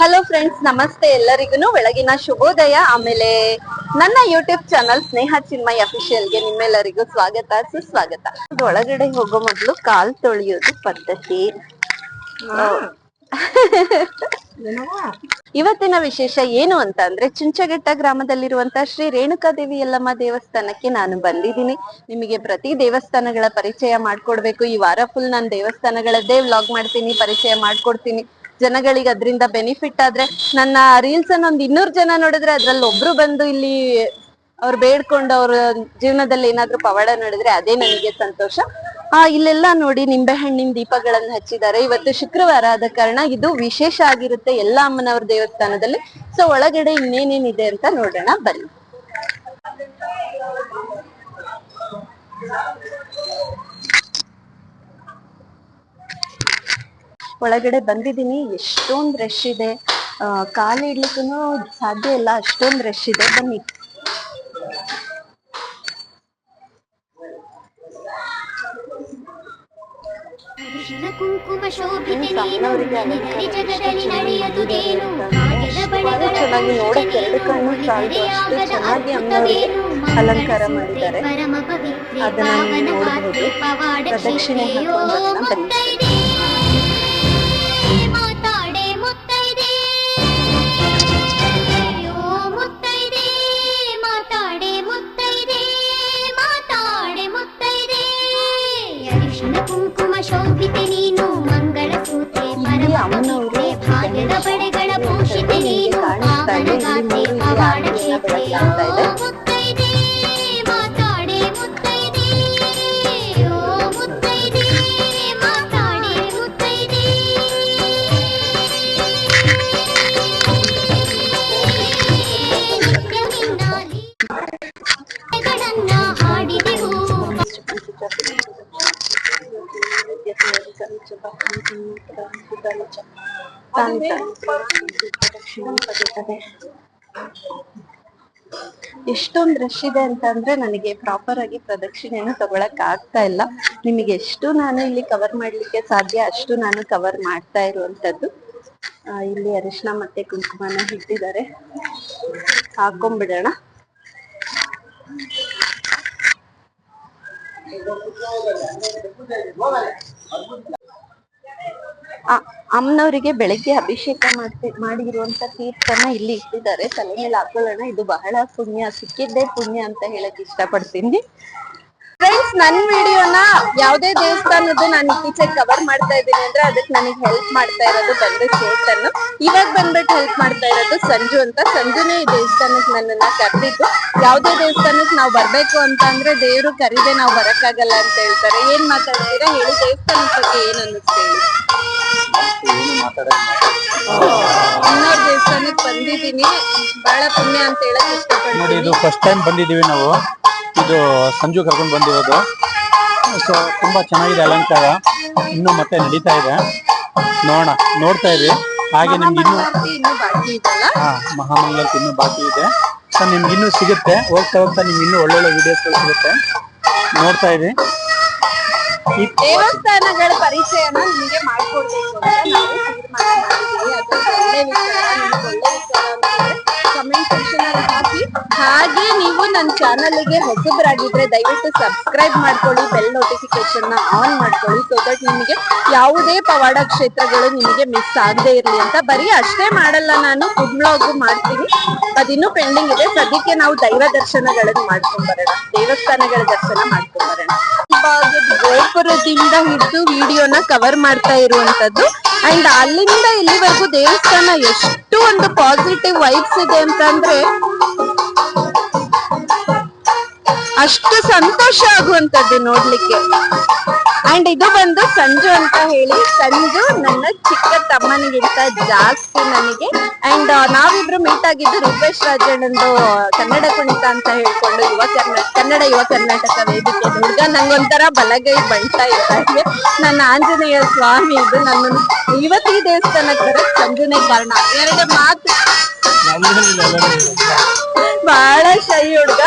Hello friends ನಮಸ್ತೆ ಎಲ್ಲರಿಗೂ. ಬೆಳಗಿನ ಶುಭೋದಯ. ಆಮೇಲೆ ನನ್ನ ಯೂಟ್ಯೂಬ್ ಚಾನಲ್ ಸ್ನೇಹ ಚಿನ್ಮಯ್ ಅಫಿಷಿಯಲ್ಗೆ ನಿಮ್ಮೆಲ್ಲರಿಗೂ ಸ್ವಾಗತ ಸುಸ್ವಾಗತ. ಒಳಗಡೆ ಹೋಗೋ ಮೊದಲು ಕಾಲ್ ತೊಳೆಯೋದು ಪದ್ಧತಿ. ಇವತ್ತಿನ ವಿಶೇಷ ಏನು ಅಂತ ಅಂದ್ರೆ ಚುಂಚಗಟ್ಟ ಗ್ರಾಮದಲ್ಲಿರುವಂತ ಶ್ರೀ ರೇಣುಕಾದೇವಿ ಯಲ್ಲಮ್ಮ ದೇವಸ್ಥಾನಕ್ಕೆ ನಾನು ಬಂದಿದ್ದೀನಿ. ನಿಮಗೆ ಪ್ರತಿ ದೇವಸ್ಥಾನಗಳ ಪರಿಚಯ ಮಾಡ್ಕೊಡ್ಬೇಕು. ಈ ವಾರ ಫುಲ್ ನಾನು ದೇವಸ್ಥಾನಗಳದ್ದೇ ವ್ಲಾಗ್ ಮಾಡ್ತೀನಿ ಪರಿಚಯ ಮಾಡ್ಕೊಡ್ತೀನಿ. ಜನಗಳಿಗೆ ಅದರಿಂದ ಬೆನಿಫಿಟ್ ಆದ್ರೆ ನನ್ನ ರೀಲ್ಸ್ ಅನ್ನ ಒಂದ್ ಇನ್ನೂರ್ ಜನ ನೋಡಿದ್ರೆ ಅದ್ರಲ್ಲಿ ಒಬ್ರು ಬಂದು ಇಲ್ಲಿ ಅವ್ರು ಬೇಡ್ಕೊಂಡು ಅವ್ರ ಜೀವನದಲ್ಲಿ ಏನಾದ್ರು ಪವಾಡ ನೋಡಿದ್ರೆ ಅದೇ ನನಗೆ ಸಂತೋಷ. ಆ, ಇಲ್ಲೆಲ್ಲ ನೋಡಿ ನಿಂಬೆಹಣ್ಣಿನ ದೀಪಗಳನ್ನು ಹಚ್ಚಿದ್ದಾರೆ. ಇವತ್ತು ಶುಕ್ರವಾರ ಆದ ಕಾರಣ ಇದು ವಿಶೇಷ ಆಗಿರುತ್ತೆ ಎಲ್ಲ ಅಮ್ಮನವ್ರ ದೇವಸ್ಥಾನದಲ್ಲಿ. ಸೊ ಒಳಗಡೆ ಇನ್ನೇನೇನಿದೆ ಅಂತ ನೋಡೋಣ, ಬನ್ನಿ. ಒಳಗಡೆ ಬಂದಿದ್ದೀನಿ. ಎಷ್ಟೊಂದ್ ರಶ್ ಇದೆ. ಕಾಲು ಇಡ್ಲಿಕ್ಕೂ ಸಾಧ್ಯ ಇಲ್ಲ. ಅಷ್ಟೊಂದ್ ರಶ್ ಇದೆ. ಬನ್ನಿ. ಕುಂಕುಮ ಚೆನ್ನಾಗಿ ನೋಡಕ್ ಎರಡು ಕಣ್ಣು ಸಾಲದು. ಅಷ್ಟು ಚೆನ್ನಾಗಿ ಅಮ್ಮನವರಿಗೆ ಅಲಂಕಾರ ಮಾಡಿದ್ದಾರೆ. ಅದನ್ನ ಪ್ರದಕ್ಷಿಣೆ ಹಾಕೊಂಡು ಎಷ್ಟೊಂದ್ ರಶ್ ಇದೆ ಅಂತ ಅಂದ್ರೆ ನನಗೆ ಪ್ರಾಪರ್ ಆಗಿ ಪ್ರದಕ್ಷಿಣೆಯನ್ನು ತಗೊಳಕ್ ಆಗ್ತಾ ಇಲ್ಲ. ನಿಮಗೆ ಎಷ್ಟು ನಾನು ಇಲ್ಲಿ ಕವರ್ ಮಾಡ್ಲಿಕ್ಕೆ ಸಾಧ್ಯ, ಅಷ್ಟು ನಾನು ಕವರ್ ಮಾಡ್ತಾ ಇರುವಂತದ್ದು. ಇಲ್ಲಿ ಅರಿಶಿನ ಮತ್ತೆ ಕುಂಕುಮನ ಇಟ್ಟಿದ್ದಾರೆ. ಹಾಕೊಂಡ್ಬಿಡೋಣ ಅಮ್ಮನವರಿಗೆ ಬೆಳಗ್ಗೆ ಅಭಿಷೇಕ ಮಾಡ್ತಿ, ಮಾಡಿರುವಂತ ತೀರ್ಥನ ಇಲ್ಲಿ ಇಟ್ಟಿದ್ದಾರೆ. ತಲೆ ಮೇಲೆ ಹಾಕೊಳ್ಳೋಣ. ಇದು ಬಹಳ ಪುಣ್ಯ. ಸಿಕ್ಕಿದ್ದೇ ಪುಣ್ಯ ಅಂತ ಹೇಳಕ್ ಇಷ್ಟಪಡ್ತೀನಿ. ನನ್ ವಿಡಿಯೋನ ಯಾವ್ದೇ ದೇವಸ್ಥಾನದ್ದು ನಾನು ಇತ್ತೀಚೆಗೆ ಕವರ್ ಮಾಡ್ತಾ ಇದ್ದೀನಿ ಅಂದ್ರೆ ಅದಕ್ಕೆ ನನಗೆ ಹೆಲ್ಪ್ ಮಾಡ್ತಾ ಇರೋದು ಬಂದು ಚೇತನ್. ಇವಾಗ ಬಂದ್ಬಿಟ್ಟು ಹೆಲ್ಪ್ ಮಾಡ್ತಾ ಇರೋದು ಸಂಜು ಅಂತ. ಸಂಜುನೇ ಈ ದೇವಸ್ಥಾನಕ್ಕೆ ನನ್ನನ್ನ ಕರೆದಿದ್ದು. ಯಾವ್ದೇ ದೇವಸ್ಥಾನಕ್ಕೆ ನಾವು ಬರ್ಬೇಕು ಅಂತ ಅಂದ್ರೆ ದೇವ್ರು ಕರೀದೆ ನಾವು ಬರಕ್ಕಾಗಲ್ಲ ಅಂತ ಹೇಳ್ತಾರೆ. ಏನ್ ಮಾತಾಡ್ತೀರಾ? ಹೇಳಿ ದೇವಸ್ಥಾನದ ಬಗ್ಗೆ ಏನ್ ಅನ್ನಿಸ್ತೀವಿ ಇನ್ನೊಂದ್ ದೇವಸ್ಥಾನಕ್ಕೆ ಬಂದಿದ್ದೀನಿ. ಬಹಳ ಪುಣ್ಯ ಅಂತ ಹೇಳಕ್ ಇಷ್ಟಪಡ್ತೀನಿ. ಫಸ್ಟ್ ಟೈಮ್ ಬಂದಿದ್ದೀವಿ ನಾವು. ಇದು ಸಂಜು ಕರ್ಕೊಂಡು ಬಂದಿರೋದು. ಸೊ ತುಂಬಾ ಚೆನ್ನಾಗಿದೆ ಅಲಂಕಾರ. ಇನ್ನೂ ಮತ್ತೆ ನಡೀತಾ ಇದೆ. ನೋಡೋಣ ನೋಡ್ತಾ ಇರಿ ಹಾಗೆ ನಿಮ್ಗೆ ಇನ್ನು ಮಹಾಮಂಗಲಕ್ಕೆ ಹಾ ಮಹಾಮಂಗಳಕ್ಕೆ ಇನ್ನೂ ಬಾಕಿ ಇದೆ. ಸೊ ನಿಮ್ಗೆ ಇನ್ನೂ ಸಿಗುತ್ತೆ. ಹೋಗ್ತಾ ಹೋಗ್ತಾ ನಿಮ್ಗೆ ಇನ್ನೂ ಒಳ್ಳೊಳ್ಳೆ ವಿಡಿಯೋಸ್ಗಳು ಸಿಗುತ್ತೆ. ನೋಡ್ತಾ ಇರಿ ದೇವಸ್ಥಾನಗಳ ಪರಿಚಯನ ನಿಮಗೆ ಮಾಡ್ಕೊಡ್ಬೇಕು ಅಂತ ನಾವು ತೀರ್ಮಾನ ಮಾಡಿದೀವಿ ಅದು ಒಳ್ಳೆ ವಿಚಾರ ನಿಮ್ಗೆ ಒಳ್ಳೆ ವಿಚಾರ ಅಂತಂದ್ರೆ ಕಮೆಂಟ್ ಸೆಕ್ಷನ್ ಅಲ್ಲಿ ಹಾಗೆ ನೀವು ನನ್ನ ಚಾನಲ್ಗೆ ಹೊಸಬರಾಗಿದ್ರೆ ದಯವಿಟ್ಟು ಸಬ್ಸ್ಕ್ರೈಬ್ ಮಾಡ್ಕೊಳ್ಳಿ, ಬೆಲ್ ನೋಟಿಫಿಕೇಶನ್ನ ಆನ್ ಮಾಡ್ಕೊಳ್ಳಿ ಸೊ ದಟ್ ನಿಮಗೆ ಯಾವುದೇ ಪವಾಡ ಕ್ಷೇತ್ರಗಳು ನಿಮಗೆ ಮಿಸ್ ಆಗದೆ ಇರಲಿ ಅಂತ ಬರೀ ಅಷ್ಟೇ ಮಾಡಲ್ಲ ನಾನು ಫುಡ್ ಬ್ಲಾಗ್ ಮಾಡ್ತೀನಿ. ಅದಿನ್ನೂ ಪೆಂಡಿಂಗ್ ಇದೆ. ಸದ್ಯಕ್ಕೆ ನಾವು ದೈವ ದರ್ಶನಗಳನ್ನು ಮಾಡ್ಕೊಂಡ್ ಬರೋಣ. ದೇವಸ್ಥಾನಗಳ ದರ್ಶನ ಮಾಡ್ಕೊಂಡ್ ಬರೋಣ. ಗೋಪುರದಿಂದ ಹಿಡಿದು ವಿಡಿಯೋನ ಕವರ್ ಮಾಡ್ತಾ ಇರುವಂತದ್ದು ಅಂಡ್ ಅಲ್ಲಿಂದ ಇಲ್ಲಿವರೆಗೂ ದೇವಸ್ಥಾನ ಎಷ್ಟು ಒಂದು ಪಾಸಿಟಿವ್ ವೈಬ್ಸ್ ಇದೆ ಅಂತಂದ್ರೆ ಅಷ್ಟು ಸಂತೋಷ ಆಗುವಂತದ್ದು ನೋಡ್ಲಿಕ್ಕೆ. ಅಂಡ್ ಇದು ಬಂದು ಸಂಜು ಅಂತ ಹೇಳಿ. ಸಂಜು ನನ್ನ ಚಿಕ್ಕ ತಮ್ಮನಿಗಿಂತ ಜಾಸ್ತಿ ನನಗೆ. ಅಂಡ್ ನಾವಿಬ್ರು ಮೀಟ್ ಆಗಿದ್ದು ರೂಪೇಶ್ ರಾಜಣ್ಣಂದು ಕನ್ನಡ ಕುಣಿತ ಅಂತ ಹೇಳ್ಕೊಂಡು ಯುವ ಕರ್ನಾಟಕ ಕನ್ನಡ ಯುವ ಕರ್ನಾಟಕ ವೇದಿಕೆ ಹುಡುಗ ನಂಗೊಂಥರ ಬಲಗೈ ಬಂಟ ಇದ್ದಾರೆ ಇದೆ. ನನ್ನ ಆಂಜನೇಯ ಸ್ವಾಮಿ ಇದು ನನ್ನ ಯುವತಿ ದೇವಸ್ಥಾನಕ್ಕೆ ಬರಕ್ ಸಂಜುನೇ ಕಾರಣ. ಎರಡು ಮಾತು. ಬಹಳ ಶೈ ಹುಡುಗ.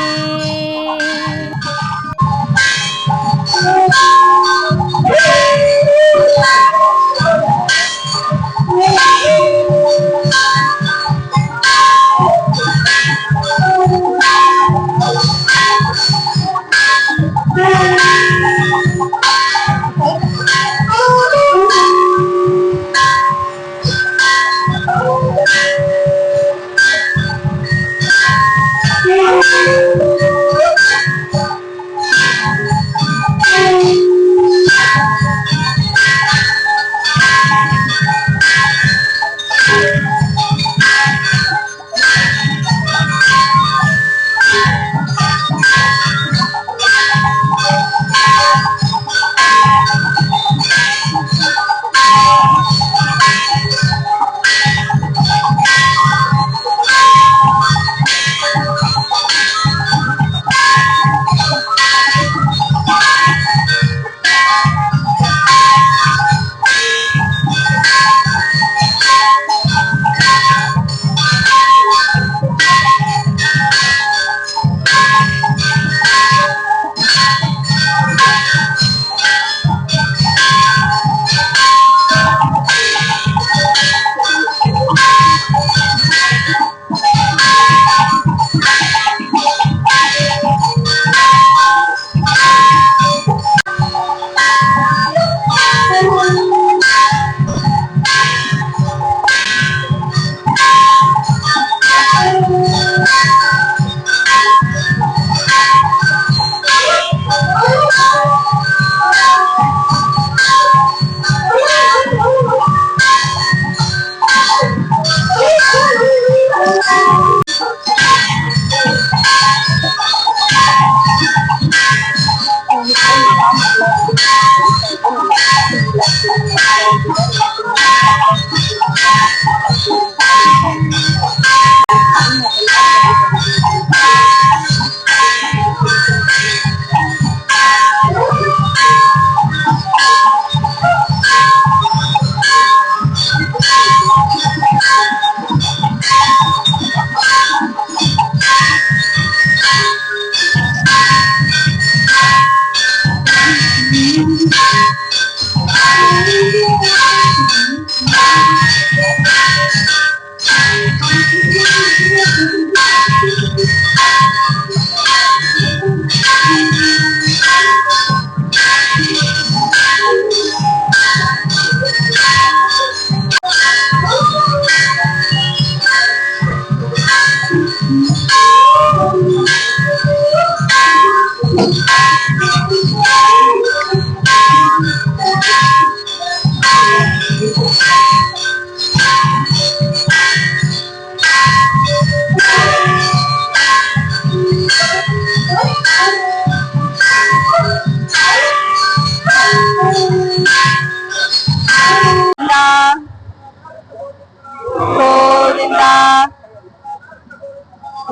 Bye.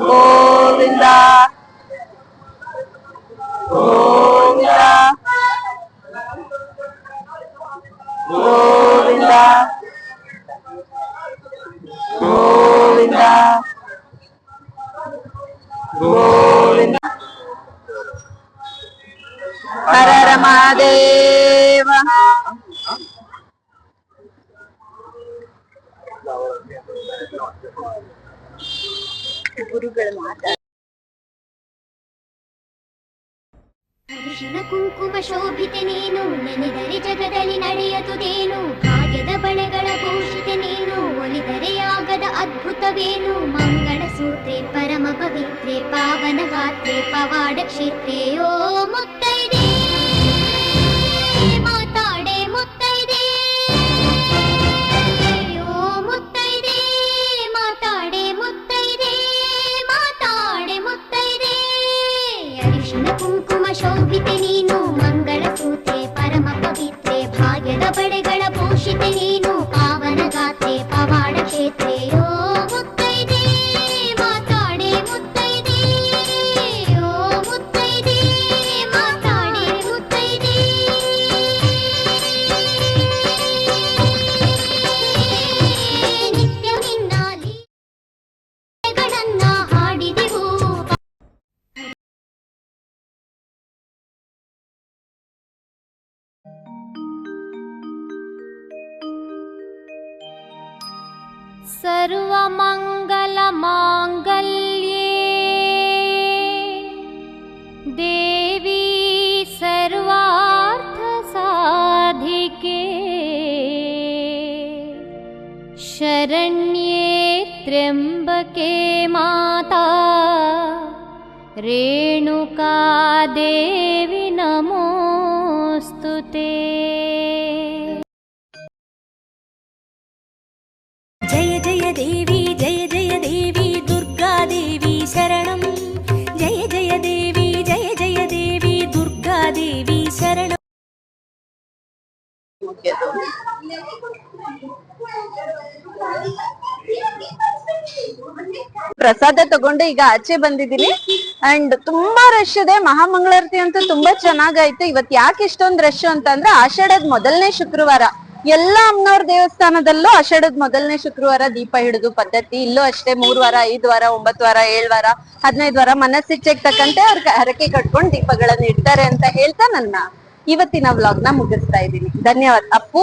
Govinda. Govinda. ಗುರುಗಳು ಮಾತಾಡ ಕುಂಕುಮ ಶೋಭಿತೆ ನೀನು, ನೆನೆದರೆ ಜಗದಲ್ಲಿ ನಡೆಯದುದೇನು ಭಾಗ್ಯದ ಬಳೆಗಳ ಭೂಷಿತೆ ನೀನು, ಒಲಿದರೆ ಆಗದ ಅದ್ಭುತವೇನು. ಮಂಗಳ ಸೂತ್ರೆ, ಪರಮ ಪವಿತ್ರೆ, ಪಾವನ ಗಾತ್ರೆ ಪವಾಡ ಕ್ಷೇತ್ರೆ, ಓ ಮುತ್ತೈದೆ সৌভিতে त्र्यम्बके माता रेणुका देवी नमोऽस्तु ते ಪ್ರಸಾದ ತಗೊಂಡು ಈಗ ಆಚೆ ಬಂದಿದ್ದೀನಿ. ಅಂಡ್ ತುಂಬಾ ರಶ್ ಇದೆ. ಮಹಾಮಂಗಳಾರತಿ ಅಂತೂ ತುಂಬಾ ಚೆನ್ನಾಗಾಯ್ತು. ಇವತ್ ಯಾಕೆ ಇಷ್ಟೊಂದ್ ರಶ್ ಅಂತಂದ್ರೆ ಆಷಾಢದ ಮೊದಲನೇ ಶುಕ್ರವಾರ. ಎಲ್ಲಾ ಅಮ್ಮನವ್ರ ದೇವಸ್ಥಾನದಲ್ಲೂ ಆಷಾಢದ ಮೊದಲನೇ ಶುಕ್ರವಾರ ದೀಪ ಹಿಡಿದು ಪದ್ಧತಿ. ಇಲ್ಲೂ ಅಷ್ಟೇ ಮೂರ್ ವಾರ, ಐದ್ ವಾರ, ಒಂಬತ್ತು ವಾರ, ಏಳ್ ವಾರ, ಹದಿನೈದು ವಾರ ಮನಸ್ಸಿಚ್ಛೆಗೆ ತಕ್ಕಂತೆ ಅವ್ರ ಹರಕೆ ಕಟ್ಕೊಂಡು ದೀಪಗಳನ್ನ ಇಡ್ತಾರೆ ಅಂತ ಹೇಳ್ತಾ ನನ್ನ ಇವತ್ತಿನ ವ್ಲಾಗ್ನ ಮುಗಿಸ್ತಾ ಇದ್ದೀನಿ. ಧನ್ಯವಾದ. ಅಪ್ಪು